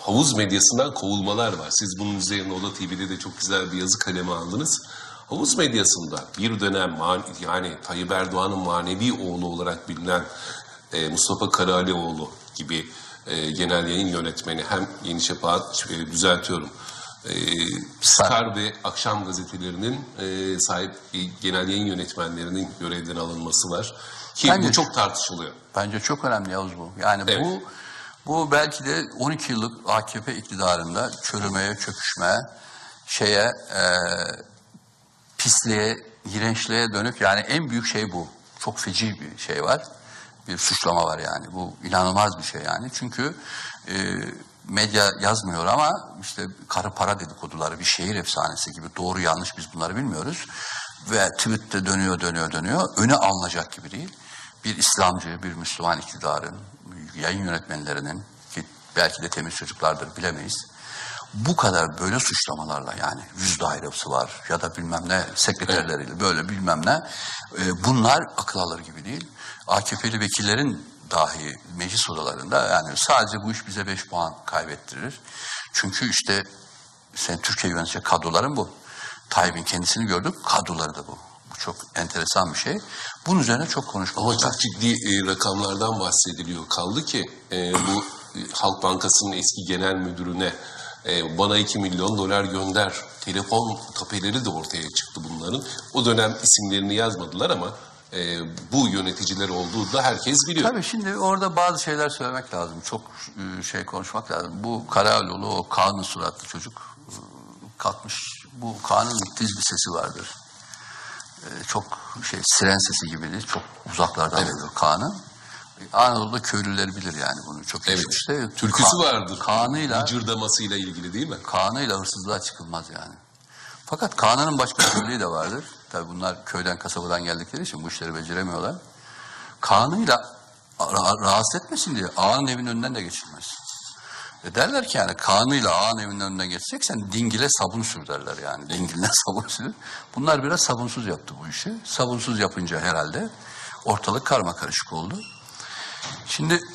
havuz medyasından kovulmalar var. Siz bunun üzerine Oda TV'de de çok güzel bir yazı kalemi aldınız. Havuz medyasında bir dönem yani Tayyip Erdoğan'ın manevi oğlu olarak bilinen e, Mustafa Karalioğlu gibi e, genel yayın yönetmeni hem Yeni Şafak e, düzeltiyorum. E, Star ve Akşam gazetelerinin e, sahip e, genel yayın yönetmenlerinin görevden alınması var. Ki Bence- bu çok tartışılıyor. Bence çok önemli Yavuz bu. Yani Evet. bu bu belki de 12 yıllık AKP iktidarında çürümeye, çöküşmeye, şeye, e, pisliğe, iğrençliğe dönük yani en büyük şey bu. Çok feci bir şey var. Bir suçlama var yani. Bu inanılmaz bir şey yani. Çünkü e, medya yazmıyor ama işte karı para dedikoduları bir şehir efsanesi gibi doğru yanlış biz bunları bilmiyoruz. Ve tweette dönüyor dönüyor dönüyor. Öne alınacak gibi değil. Bir İslamcı, bir Müslüman iktidarın, yayın yönetmenlerinin ki belki de temiz çocuklardır bilemeyiz bu kadar böyle suçlamalarla yani yüz dairesi var ya da bilmem ne sekreterleriyle böyle bilmem ne e, bunlar akıl alır gibi değil. AKP'li vekillerin dahi meclis odalarında yani sadece bu iş bize beş puan kaybettirir. Çünkü işte sen Türkiye yönetecek kadroların bu. Tayyip'in kendisini gördük, kadroları da bu. Bu çok enteresan bir şey. Bunun üzerine çok konuşmamız Ama çok ciddi e, rakamlardan bahsediliyor. Kaldı ki e, bu e, Halk Bankası'nın eski genel müdürüne e, bana 2 milyon dolar gönder. Telefon tapeleri de ortaya çıktı bunların. O dönem isimlerini yazmadılar ama e, bu yöneticiler olduğu da herkes biliyor. Tabii şimdi orada bazı şeyler söylemek lazım. Çok e, şey konuşmak lazım. Bu Karayolu o Kaan'ın suratlı çocuk e, kalkmış. Bu Kaan'ın tiz bir sesi vardır. E, Çok şey siren sesi gibidir. Çok uzaklardan Evet. duyulur Kaan'ın. E, Anadolu'da köylüler bilir yani bunu. Çok Evet. geçmişte. Türküsü Ka- vardır. Kaan'ıyla Gıcırdamasıyla ilgili değil mi? Kaan'ıyla hırsızlığa çıkılmaz yani. Fakat Kaan'ın başka özelliği de vardır. Tabii bunlar köyden kasabadan geldikleri için bu işleri beceremiyorlar. Kaan'ıyla ra- rahatsız etmesin diye ağanın evinin önünden de geçilmez. E derler ki yani Kaan'ıyla ağanın evinin önünden geçeceksen dingile sabun sür derler yani. Dingiline sabun sür. Bunlar biraz sabunsuz yaptı bu işi. Sabunsuz yapınca herhalde ortalık karma karışık oldu. Şimdi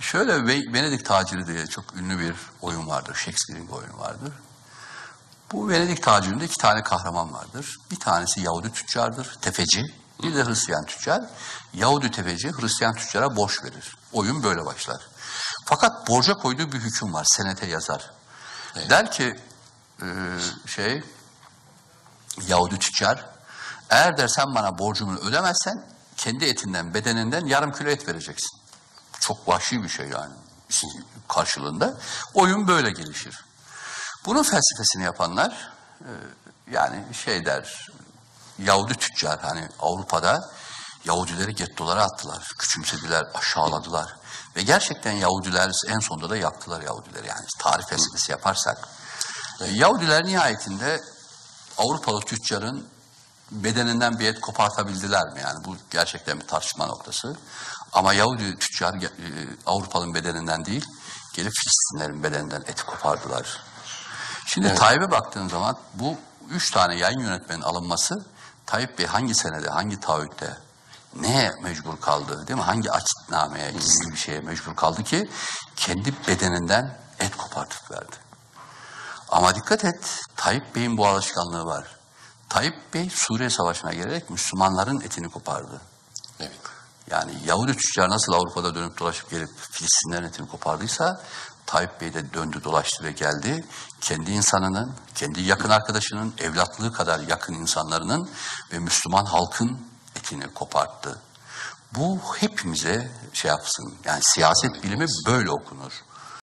Şöyle Ve- Venedik Taciri diye çok ünlü bir oyun vardır. Shakespeare'in oyunu vardır. Bu Venedik tacirinde iki tane kahraman vardır. Bir tanesi Yahudi tüccardır, tefeci. Bir de Hristiyan tüccar. Yahudi tefeci Hristiyan tüccara borç verir. Oyun böyle başlar. Fakat borca koyduğu bir hüküm var. Senete yazar. Der ki e, şey Yahudi tüccar eğer dersen bana borcumu ödemezsen kendi etinden bedeninden yarım kilo et vereceksin. Çok vahşi bir şey yani karşılığında. Oyun böyle gelişir. Bunun felsefesini yapanlar e, yani şey der Yahudi tüccar hani Avrupa'da Yahudileri gettolara attılar, küçümsediler, aşağıladılar. Ve gerçekten Yahudiler en sonunda da yaktılar Yahudileri. Yani tarih felsefesi yaparsak. E, Yahudiler nihayetinde Avrupalı tüccarın bedeninden bir et kopartabildiler mi? Yani bu gerçekten bir tartışma noktası. Ama Yahudi tüccar e, Avrupalı'nın bedeninden değil, gelip Filistinlerin bedeninden eti kopardılar. Şimdi Tayyip'e baktığın zaman bu üç tane yayın yönetmenin alınması Tayyip Bey hangi senede, hangi taahhütte neye mecbur kaldı değil mi? Hangi açıknameye, gizli bir şeye mecbur kaldı ki kendi bedeninden et kopartıp verdi. Ama dikkat et, Tayyip Bey'in bu alışkanlığı var. Tayyip Bey Suriye Savaşı'na gelerek Müslümanların etini kopardı. Evet. Yani Yahudi tüccar nasıl Avrupa'da dönüp dolaşıp gelip Filistinlerin etini kopardıysa Tayyip Bey de döndü dolaştı ve geldi. Kendi insanının, kendi yakın arkadaşının, evlatlığı kadar yakın insanlarının ve Müslüman halkın etini koparttı. Bu hepimize şey yapsın. Yani siyaset bilimi böyle okunur.